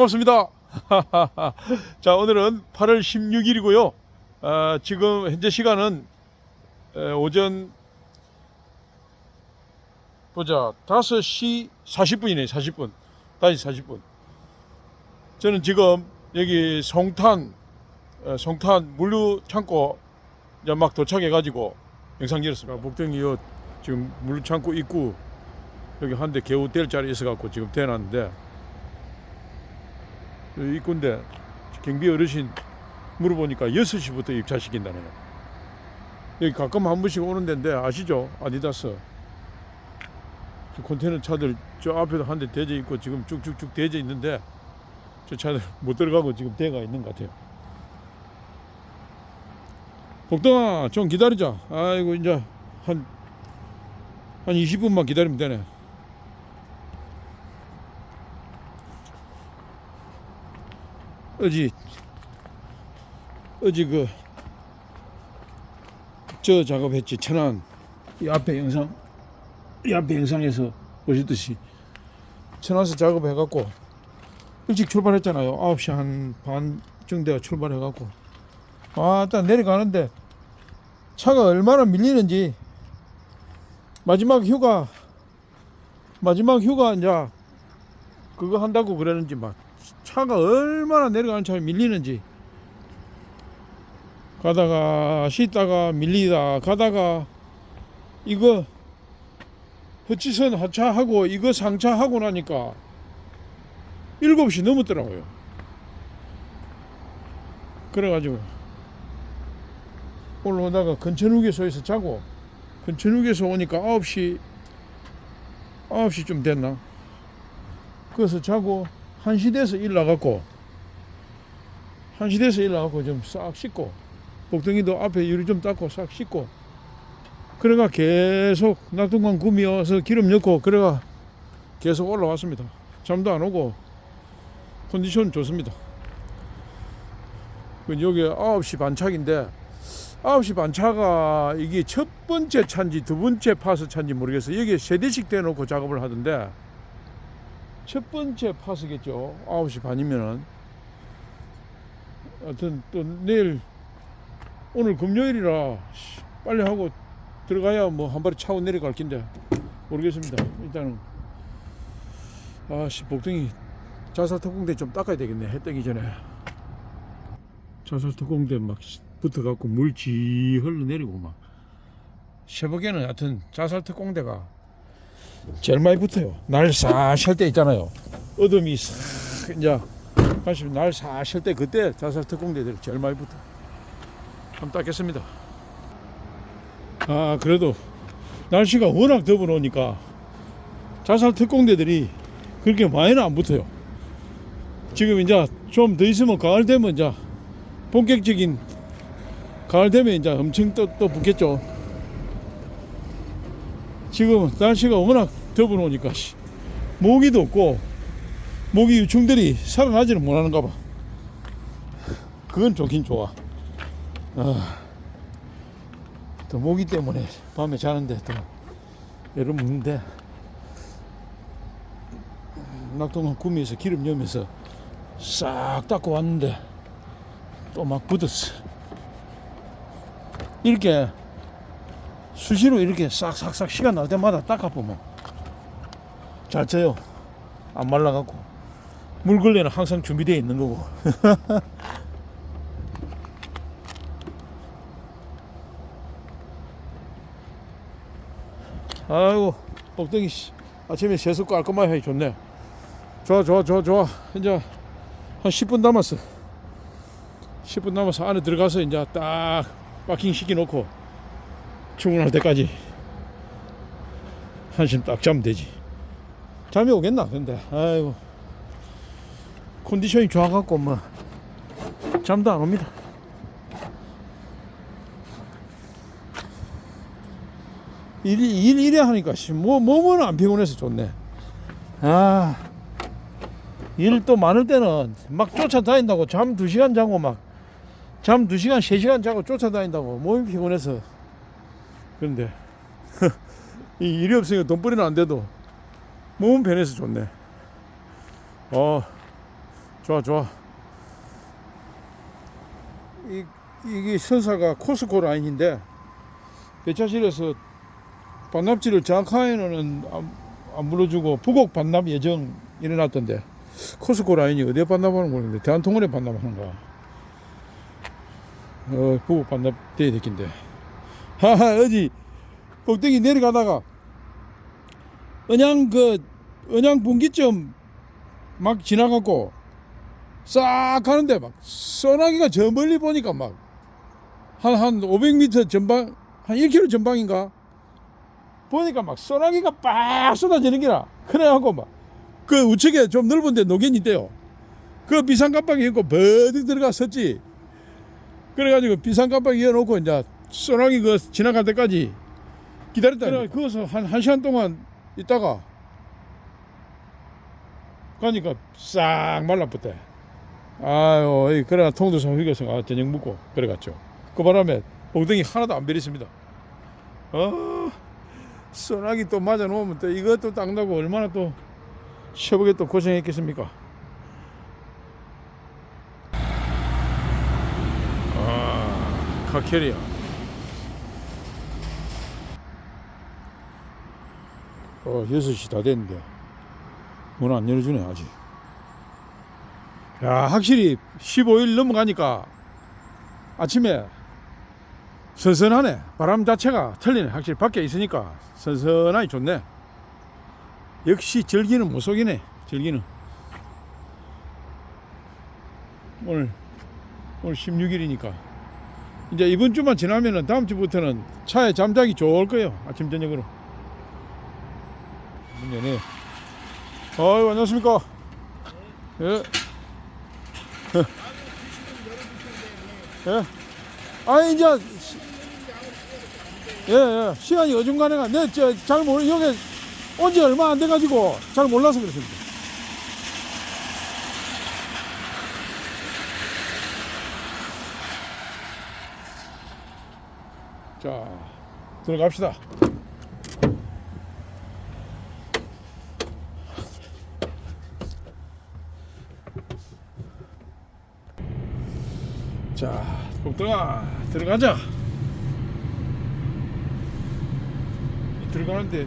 반갑습니다. 자, 오늘은 8월 16일이고요. 아, 지금 현재 시간은 에, 오전 보자 5시 40분이네 40분 5시 40분 저는 지금 여기 송탄 어, 송탄 물류 창고 이제 막 도착해 가지고 영상 찍었습니다 복덩이 요 지금 물류 창고 입구 여기 한 대 개우 뗄 자리 있어 갖고 지금 대놨는데 입구인데 경비 어르신 물어보니까 6시부터 입찰시킨다네요. 여기 가끔 한 번씩 오는 데인데 아시죠? 아디다스. 저 컨테이너 차들 저 앞에도 한 대 대져 있고 지금 쭉쭉쭉 대져 있는데 저 차들 못 들어가고 지금 대가 있는 것 같아요. 복동아 좀 기다리자. 아이고 이제 한 한 20분만 기다리면 되네 어지 어지 그 저 작업했지 천안. 이 앞에 영상 이 앞에 영상에서 보시듯이 천안에서 작업해갖고 일찍 출발했잖아요. 9시 한 반쯤 돼가 출발해갖고. 아딱 내려가는데 차가 얼마나 밀리는지. 마지막 휴가 마지막 휴가 이제 그거 한다고 그러는지 막 차가 얼마나 내려가는 차에 밀리는지. 가다가 쉬다가 밀리다 가다가 이거 허치선 하차하고 이거 상차하고 나니까 7시 넘었더라고요. 그래가지고 올라오다가 근천후계소에서 자고 근천후계소 오니까 9시 9시쯤 됐나? 그래서 자고 1시 돼서 일 나갔고 1시 돼서 일 나갔고 좀 싹 씻고 복덩이도 앞에 유리 좀 닦고 싹 씻고 그래가 계속 낙동강 구미어서 기름 넣고 그래가 계속 올라왔습니다. 잠도 안 오고 컨디션 좋습니다. 그 여기 9시 반차인데 9시 반차가 이게 첫 번째 차인지 두 번째 파스 차인지 모르겠어요. 여기 세 대씩 대놓고 작업을 하던데 첫 번째 파스겠죠. 9시 반이면은. 하여튼 또 내일 오늘 금요일이라 씨, 빨리 하고 들어가야 뭐 한 발에 차고 내려갈 긴데 모르겠습니다. 일단은 아씨 복덩이 자살 특공대 좀 닦아야 되겠네. 해 뜨기 전에 자살 특공대 막 붙어 갖고 물 지 흘러내리고 막 새벽에는 하여튼 자살 특공대가 제일 많이 붙어요. 날사쉴때 있잖아요. 어둠이 싹 이제 가시면 날사쉴때 그때 자살 특공대들이 제일 많이 붙어. 한번 닦겠습니다. 아 그래도 날씨가 워낙 더워 놓으니까 자살 특공대들이 그렇게 많이는 안 붙어요. 지금 이제 좀 더 있으면 가을 되면 이제 본격적인 가을 되면 이제 엄청 또, 또 붙겠죠. 지금 날씨가 워낙 씨, 모기도 없고 모기 유충들이 살아나지는 못하는가 봐. 그건 좋긴 좋아. 아, 또 모기 때문에 밤에 자는데 또 여름 먹는데. 낙동강 구미에서 기름 여면서 싹 닦고 왔는데 또막 묻었어. 이렇게 수시로 이렇게 싹싹싹 시간 날 때마다 닦아보면 잘 쪄요. 안 말라갖고. 물걸레는 항상 준비되어 있는 거고. 아이고, 복덩이 씨. 아침에 세수 깔끔하게 하기 좋네. 좋아, 좋아, 좋아, 좋아. 이제 한 10분 남았어. 10분 남아서 안에 들어가서 이제 딱 파킹 시켜놓고 출근할 때까지 한심 딱 자면 되지. 잠이 오겠나 근데 아이고 컨디션이 좋아갖고 뭐 잠도 안 옵니다. 일이 일 이래 하니까 씨, 뭐 몸은 안 피곤해서 좋네. 아. 일 또 많을 때는 막 쫓아다닌다고 잠 2시간 자고 막잠 2시간 3시간 자고 쫓아다닌다고 몸이 피곤해서 그런데 이 일이 없으니까 돈벌이는 안 돼도 몸은 편해서 좋네. 어 좋아 좋아. 이, 이게 선사가 코스코 라인인데 배차실에서 반납지를 정확하게는 안, 안 불러주고 부곡 반납 예정 일어났던데 코스코 라인이 어디에 반납하는 거는데 대한통운에 반납하는가 어 부곡 반납 돼야 될긴데 하하 어디? 꼭대기 내려가다가 언양 그 언양 분기점 막 지나갔고 싹 가는데 막 소나기가 저 멀리 보니까 막 한 한 500m 전방 한 1km 전방인가? 보니까 막 소나기가 빡 쏟아지는 기라. 그래갖고 막 그 우측에 좀 넓은데 노견이 있대요. 그 비상 깜빡이 입고 버득 들어가 섰지. 그래가지고 비상 깜빡이 이어놓고 이제 소나기 그 지나갈 때까지 기다렸다 그래 거기서 한, 한 시간 동안 있다가 가니까 싹 말라붙대. 아유 이 그러나 통도사 휘겨서 아, 저녁 먹고 그래 갔죠. 그 바람에 엉덩이 하나도 안 베렸습니다. 어 소나기 또 맞아 놓으면 또 이것도 닦는다고 얼마나 또 시어보게 또 고생했겠습니까? 아 카케리아 어 6시 다 됐는데 문 안 열어주네 아직. 야 확실히 15일 넘어가니까 아침에 선선하네. 바람 자체가 틀리네. 확실히 밖에 있으니까 선선하니 좋네. 역시 절기는 못 속이네 절기는. 오늘 오늘 16일이니까. 이제 이번 주만 지나면은 다음 주부터는 차에 잠자기 좋을 거예요 아침 저녁으로 문 여네 아유 안녕하십니까 예. 예. 아 이제 시- 예, 예. 시간이 어중간해가 내저잘 모르 여기 온 지 얼마 안 돼 가지고 잘 몰라서 그렇습니다. 자 들어갑시다. 자, 복동아 들어가자. 이 들어가는데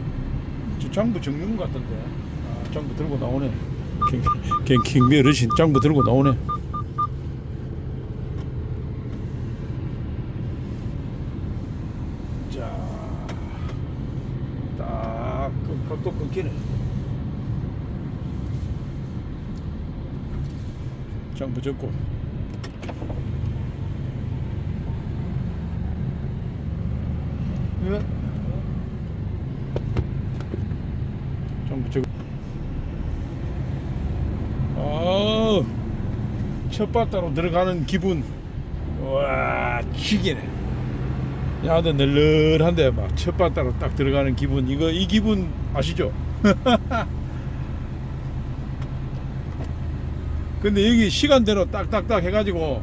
저 장부 것 같던데. 아, 장부 들고 나오네. 갱 킹미 어르신 장부 들고 나오네. 자, 딱 그, 각도 끊기네. 장부 적고. 예. 전부 저. 아, 첫 바다로 들어가는 기분. 와, 기계네. 야, 근데 널널한데 막 첫 바다로 딱 들어가는 기분. 이거 이 기분 아시죠? 근데 여기 시간대로 딱딱딱 해가지고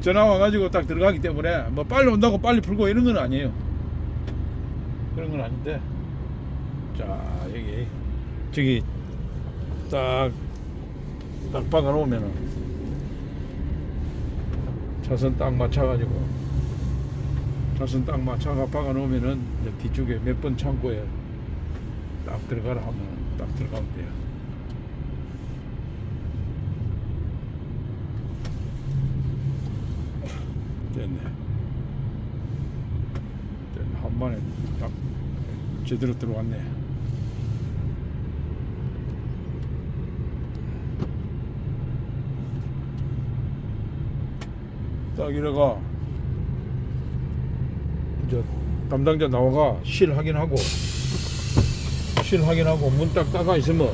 전화 와가지고 딱 들어가기 때문에 뭐 빨리 온다고 빨리 풀고 이런 건 아니에요. 그런 건 아닌데. 자, 여기, 저기, 딱, 딱 박아 놓으면은, 차선 딱 맞춰가지고, 차선 딱 맞춰가 박아 놓으면은, 뒤쪽에 몇 번 창고에 딱 들어가라 하면 딱 들어가면 돼요. 됐네. 한 번에 딱 제대로 들어왔네. 딱 이래가 이제 담당자 나와가 실 확인하고 실 확인하고 문 딱 따가 있으면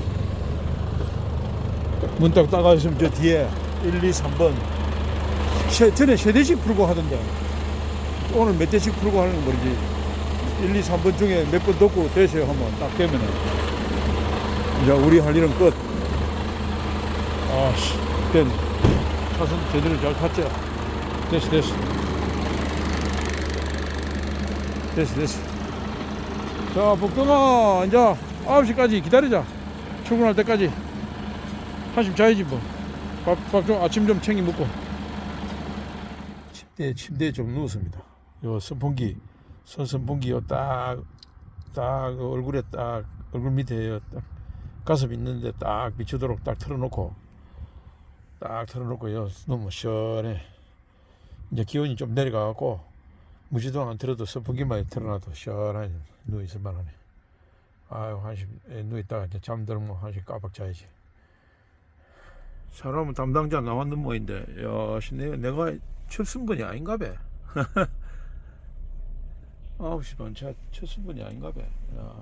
문 딱 따가 있으면 저 뒤에 1, 2, 3번. 세, 전에 세 대씩 풀고 하던데. 오늘 몇 대씩 풀고 하는 건 모르지 1, 2, 3번 중에 몇번 덮고 되세요 하면 딱 되면은. 이제 우리 할 일은 끝. 아씨. 됐 차선 제대로 잘 탔죠? 됐어 됐어. 됐어 됐어. 자 복동아 이제 9시까지 기다리자. 출근할 때까지. 한심 자야지 뭐. 밥, 밥 좀 아침 좀 챙겨 먹고. 침대 침대에 좀 누웠습니다. 요 선풍기 선 선풍기 요 딱 딱 얼굴에 딱 얼굴 밑에 요 딱 가슴 있는데 딱 비추도록 딱 틀어놓고 딱 틀어놓고 요 너무 시원해. 이제 기온이 좀 내려가갖고 무지동 안 틀어도 선풍기만 틀어놔도 시원하게 누워 있을 만하네. 아유 한시 누워 있다가 이제 잠들면 한시 까박 자야지. 사람은 담당자 나왔는 모인데 야, 씨, 내가, 순번이 아닌가 봐. 9시 반 차 첫 순번이 아닌가 봐. 야,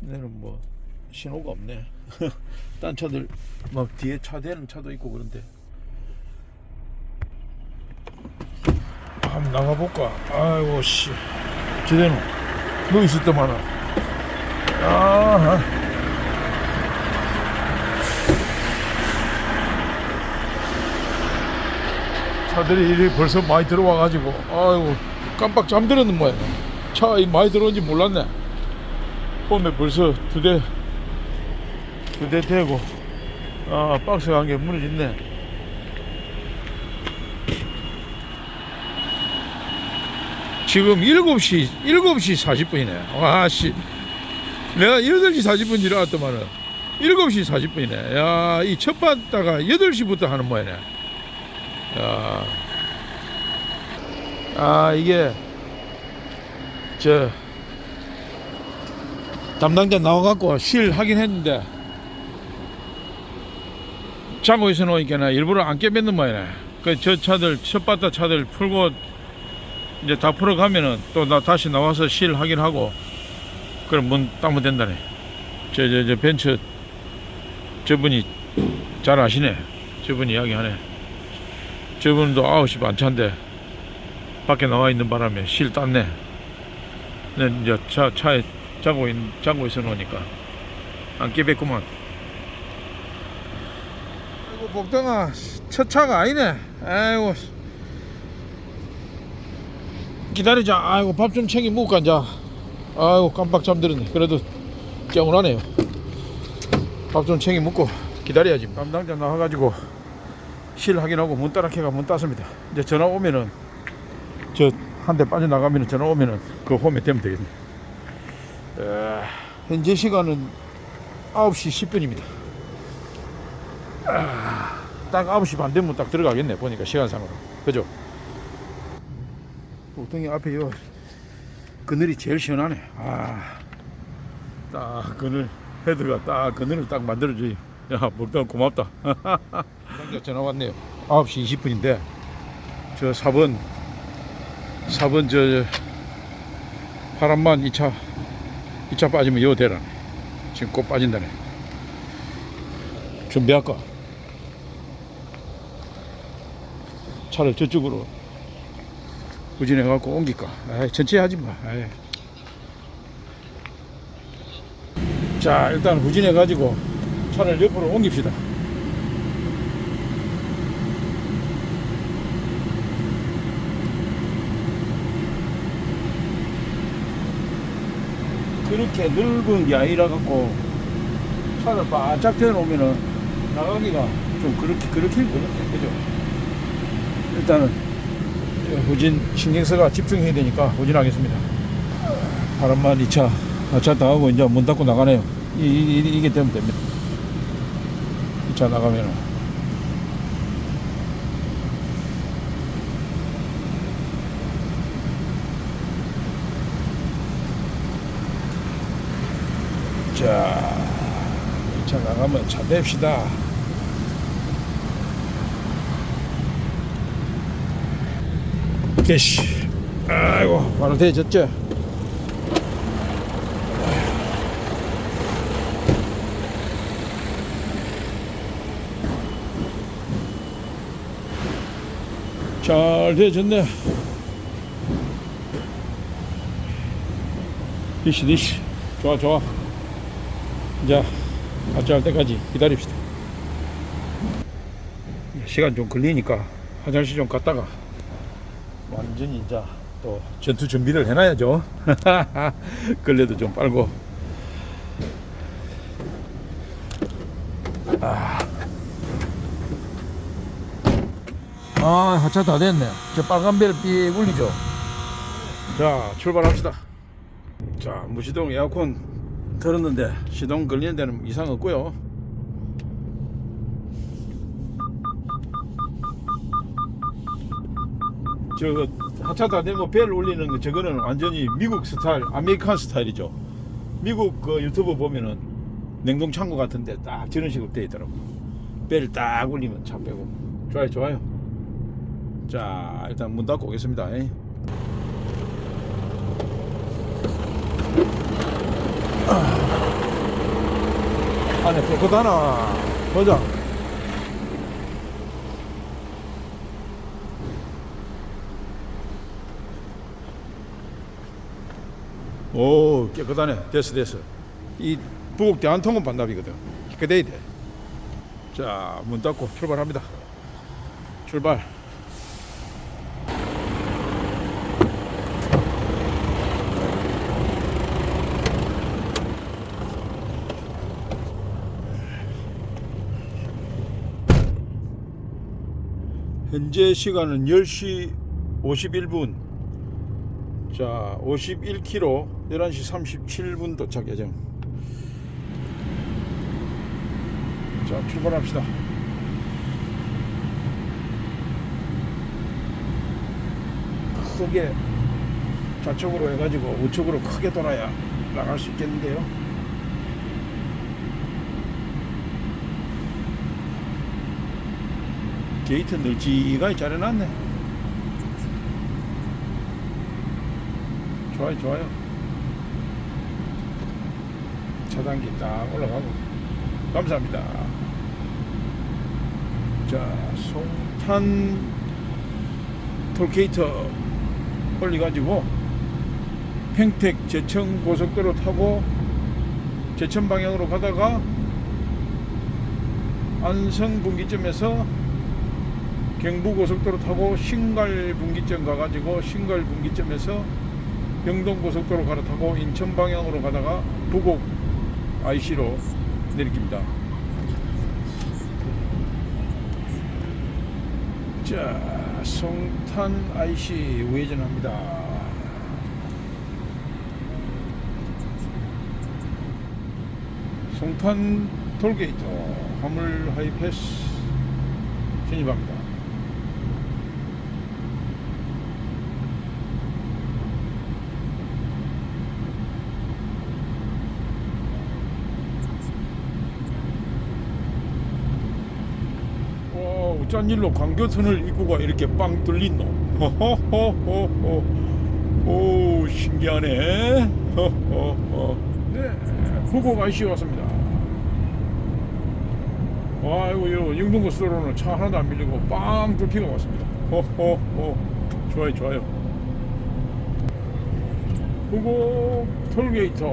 내는 뭐 신호가 없네. 딴 차들 막 뒤에 차 대는 차도 있고 그런데. 한번 나가볼까? 아이고 씨. 저대는 누워 있을 때만 아. 차들이 이리 벌써 많이 들어와가지고 아이고 깜빡 잠들었는 모양. 차 많이 들어온지 몰랐네. 봄에 벌써 두 대 두 대 되고. 아 박스 한개 무너졌네. 지금 7시 7시 40분이네. 와 씨. 내가 8시 40분 일어났더만은 7시 40분이네. 야 이 첫 봤다가 8시부터 하는 모양이네. 야. 아 이게 저 담당자 나와갖고 실 하긴 했는데 자고 있어 놓으니까 일부러 안 깨뱉는 모양이네. 그 저 차들 첫바다 차들 풀고 이제 다 풀어가면은 또 나 다시 나와서 실 하긴 하고 그럼 문 따면 된다네. 저 저 저 벤처 저분이 잘 아시네. 저분이 이야기하네. 저분도 9시 반차인데 밖에 나와 있는 바람에 실 땄네. 네, 이제 차, 차에 자고, 있, 자고 있어 놓으니까 안 깨겠구만. 아이고, 복덩아, 첫 차가 아니네. 아이고. 기다리자. 아이고, 밥 좀 챙겨 먹을까, 이제. 아이고, 깜빡 잠들었네. 그래도 개운하네요. 밥 좀 챙겨 먹고 기다려야지. 담당자 나와가지고 실 확인하고 문 따라켜가 문 땄습니다. 이제 전화 오면은 저 한 대 빠져나가면은 전화 오면은 그 홈에 되면 되겠네. 에, 현재 시간은 9시 10분입니다. 아, 딱 9시 반 되면 딱 들어가겠네. 보니까 시간상으로. 그죠? 보통이 앞에 요 그늘이 제일 시원하네. 아, 딱 그늘 헤드가 딱 그늘을 딱 만들어줘요. 야, 목동 고맙다. 전화 왔네요. 9시 20분인데 저 4번 4번 저 파란만 2차 2차 빠지면 요 대란 지금 꼭 빠진다네. 준비할까? 차를 저쪽으로 후진해 갖고 옮길까? 아이, 천천히 하지 마. 아이. 자, 일단 후진해 가지고 차를 옆으로 옮깁시다. 그렇게 넓은 게 아니라 갖고 차를 바짝 대놓으면은 나가기가 좀 그렇게 그렇게 힘들거든요. 그죠? 일단은 후진 신경 써가 집중해야 되니까 후진하겠습니다. 바람만 2차, 4차 다 하고 이제 문 닫고 나가네요. 이, 이, 이- 이게 되면 됩니다. 2차 나가면은. 자, 2차 나가면 차 댑시다. 개시. 아이고, 바로 대졌죠? 잘 되졌네. 디시, 디시. 좋아, 좋아. 이제 가짜할 때까지 기다립시다. 시간 좀 걸리니까 화장실 좀 갔다가 완전히 이제 또 전투 준비를 해놔야죠. 걸레도 좀 빨고. 아. 아 하차 다 됐네 저 빨간 벨삐 울리죠 자 출발합시다 자 무시동 에어컨 틀었는데 시동 걸리는 데는 이상 없고요. 저 하차 다 되면 벨 울리는 거 저거는 완전히 미국 스타일 아메리칸 스타일이죠. 미국 그 유튜브 보면은 냉동 창고 같은데 딱 저런 식으로 돼 있더라고 벨 딱 울리면 차 빼고. 좋아요 좋아요. 자 일단 문 닫고 오겠습니다 안에 깨끗하나. 보자. 오 깨끗하네. 됐어 됐어. 이 부곡 대한통은 반납이거든. 깨끗해야 돼자문 닫고 출발합니다. 출발 현재 시간은 10시 51분. 자 51km 11시 37분 도착 예정. 자 출발합시다. 크게 좌측으로 해가지고 우측으로 크게 돌아야 나갈 수 있겠는데요 게이트 널찍하게 잘 해놨네. 좋아요 좋아요. 차단기 딱 올라가고. 감사합니다. 자 송탄 톨게이트 올려가지고 평택 제천 고속도로 타고 제천 방향으로 가다가 안성 분기점에서 경부 고속도로 타고 신갈 분기점 가가지고 신갈 분기점에서 영동 고속도로 갈아타고 인천 방향으로 가다가 부곡 IC로 내리깁니다. 자, 송탄 IC 우회전합니다. 송탄 톨게이트 화물 하이패스 진입합니다. 와, 어쩐 일로 광교터널 입구가 이렇게 빵 뚫린노? 호호호호호. 오, 신기하네. 호호호. 네, 후곡 IC 왔습니다. 아이고, 요 영동고속도로는 차 하나도 안 밀리고 빵 뚫히가 왔습니다. 호호호. 좋아요, 좋아요. 후곡 톨게이트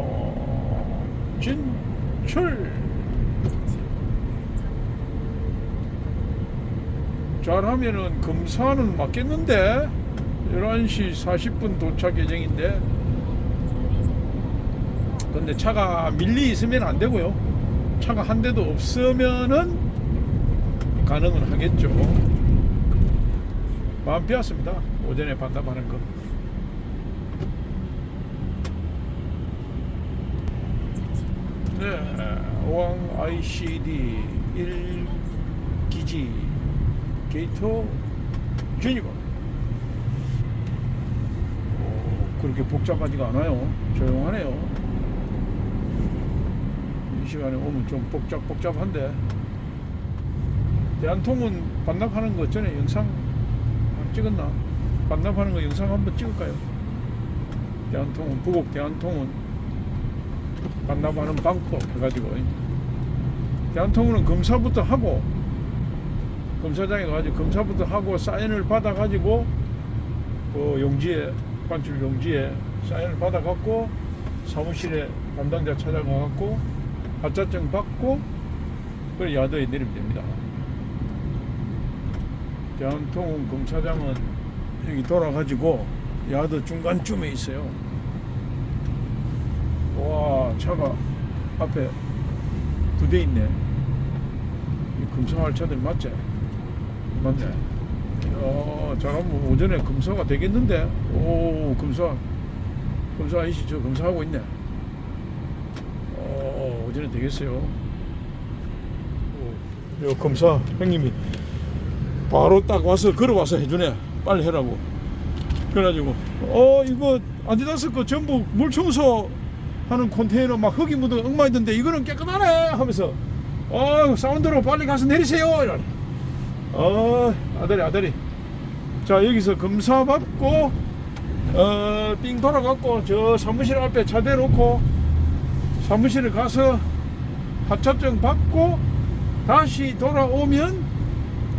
진출. 잘하면은 금산은 맞겠는데? 11시 40분 도착 예정인데. 근데 차가 밀리 있으면 안 되고요. 차가 한 대도 없으면은 가능은 하겠죠. 마음 비었습니다. 오전에 반납하는 거. 네, 왕 ICD 1기지 게이트 진입. 오, 그렇게 복잡하지가 않아요. 조용하네요. 이 시간에 오면 좀 복잡 복잡한데. 대한통운 반납하는 거 전에 영상 안 찍었나? 반납하는 거 영상 한번 찍을까요? 대한통운 부곡 대한통운 반납하는 방법 해가지고 대한통운은 검사부터 하고 검사장에 가가지고 검사부터 하고 사인을 받아가지고 그 용지에 관출 용지에 사인을 받아갖고 사무실에 담당자 찾아가갖고 하차증 받고 그래 야도에 내리면 됩니다. 대한통운 검사장은 여기 돌아가지고 야도 중간쯤에 있어요. 와 차가 앞에 두 대 있네. 이 검사할 차들 맞지? 맞네. 이야, 잘하면 오전에 검사가 되겠는데? 오 검사. 검사 아저씨 저 검사하고 있네. 어 오전에 되겠어요. 오, 요 검사 형님이 바로 딱 와서 걸어와서 해주네. 빨리 해라고. 그래가지고 어 이거 아디다스 거 전부 물 청소 하는 컨테이너 막 흙이 묻어 엉망이던데 이거는 깨끗하네 하면서 어 사운드로 빨리 가서 내리세요. 이러네 어 아들이 아들이. 자 여기서 검사 받고 어삥 돌아갖고 저 사무실 앞에 차 대놓고 사무실에 가서 하차증 받고 다시 돌아오면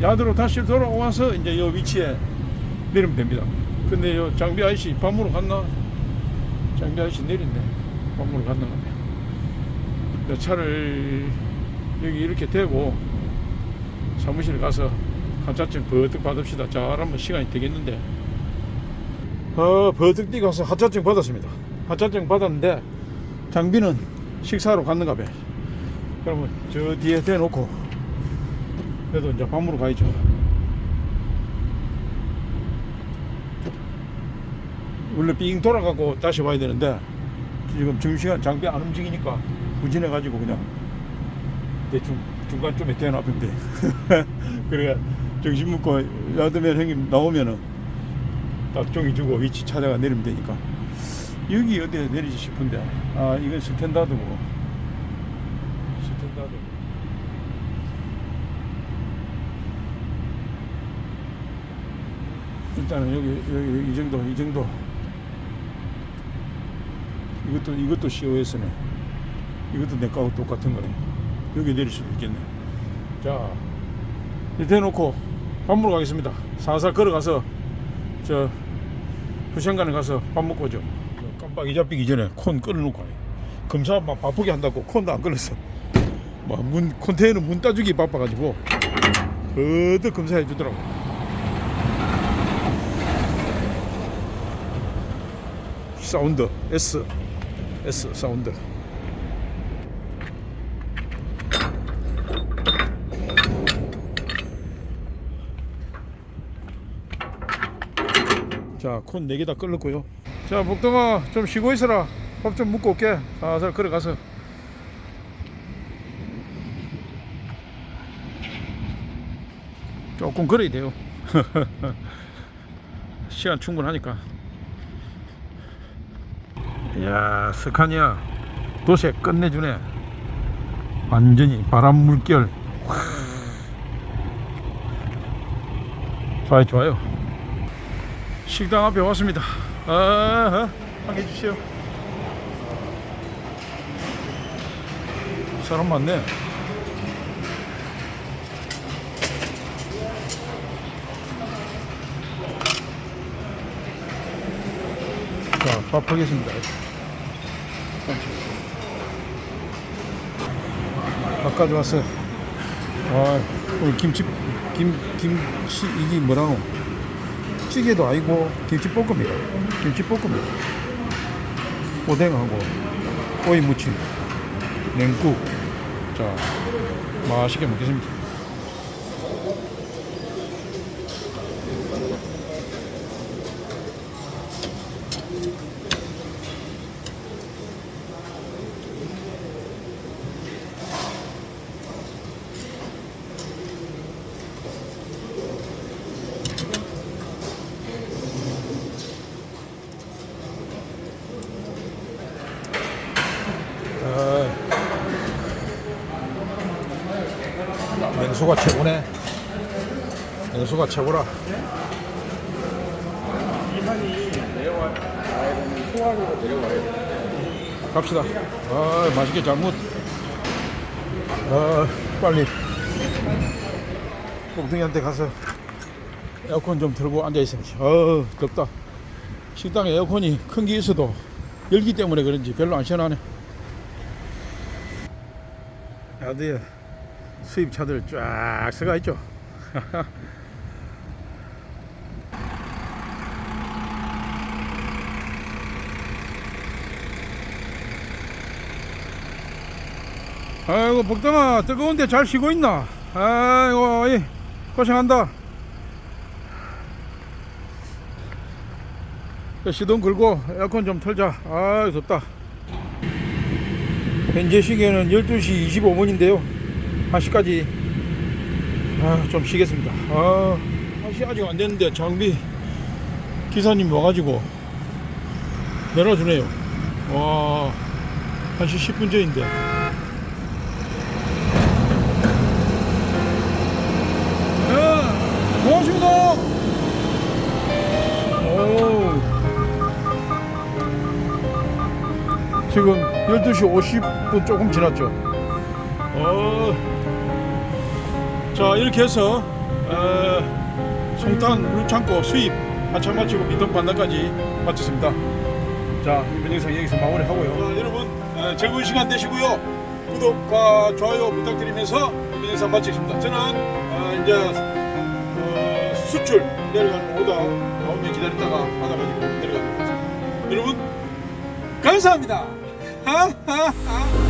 야드로 다시 돌아와서 이제 요 위치에 내리면 됩니다. 근데 요 장비 아저씨 밤으로 갔나? 장비 아저씨 내린대. 밤으로 갔나? 차를 여기 이렇게 대고 사무실 가서 하차증 버뜩 받읍시다. 잘하면 시간이 되겠는데. 어, 버뜩 뛰 가서 하차증 받았습니다. 하차증 받았는데 장비는 식사로 갔는가 봐. 그러면 저 뒤에 대놓고 그래도 이제 밤으로 가야죠. 원래 삥 돌아가고 다시 와야 되는데 지금 점심시간 장비 안 움직이니까 부진해가지고 그냥 대충 중간쯤에 대놔두면 돼. 그래야 정신 먹고 야드면 형님 나오면은 딱 종이 주고 위치 찾아가 내리면 되니까. 여기 어디에 내리지 싶은데. 아 이건 스탠다드고. 스탠다드. 일단은 여기 여기 이 정도 이 정도. 이것도 이것도 COS네. 이것도 내 거하고 똑같은 거네. 여기 내릴 수도 있겠네. 자 이렇게 해놓고 밥 먹으러 가겠습니다. 살살 걸어가서 저 부션관에 가서 밥 먹고 오죠. 깜빡이 잡히기 전에 콘 끌어놓고 와요. 검사 막 바쁘게 한다고 콘도 안 끌었어 막문 컨테이너 문 따주기 바빠가지고 어드 검사해 주더라고. 사운드 S S 사운드 자, 콘 4개 다 끌었고요. 자, 복동아 좀 쉬고 있어라. 밥좀 먹고 올게. 살살 걸어가서. 조금 걸어야 돼요. 시간 충분하니까. 이야, 스카니아 도시에 끝내주네. 완전히 바람 물결. 좋아요, 좋아요. 식당 앞에 왔습니다. 아, 한개 주세요. 사람 많네. 자, 밥 하겠습니다. 밥 가져왔어요. 아, 오늘 김치, 김, 김치, 이게 뭐라 노? 찌개도 아니고 김치볶음이에요. 김치볶음이에요. 오뎅하고 오이 무침, 냉국. 자, 맛있게 먹겠습니다. 아, 냉수가 최고네. 냉수가 최고라. 소화기로 내려와야 돼. 갑시다. 아, 맛있게 잘 먹. 아, 빨리. 꽁둥이한테 가서 에어컨 좀 틀고 앉아 있습니다. 어, 덥다. 식당에 에어컨이 큰 게 있어도 열기 때문에 그런지 별로 안 시원하네. 야드에 수입차들 쫙 서가 있죠. 아이고 복덩아 뜨거운데 잘 쉬고 있나? 아이고 이, 고생한다. 자, 시동 걸고 에어컨 좀 틀자. 아, 덥다. 현재 시계는 12시 25분인데요. 1시까지 아, 좀 쉬겠습니다. 아, 1시 아직 안 됐는데 장비 기사님 와가지고 내려주네요. 와, 1시 10분 전인데. 네, 고맙습니다. 오. 지금 12시 50분 조금 지났죠. 어. 자, 이렇게 해서 어, 송탄 물창고 수입 한참 마치고 민통 반납까지 마쳤습니다. 자, 이번 영상 여기서 마무리하고요. 자, 여러분 어, 즐거운 시간 되시고요. 구독과 좋아요 부탁드리면서 이번 영상 마치겠습니다. 저는 어, 이제 어, 수출 내려가는 오다 나오면 기다리다가 받아가지고 내려가도록 하겠습니다. 여러분 감사합니다.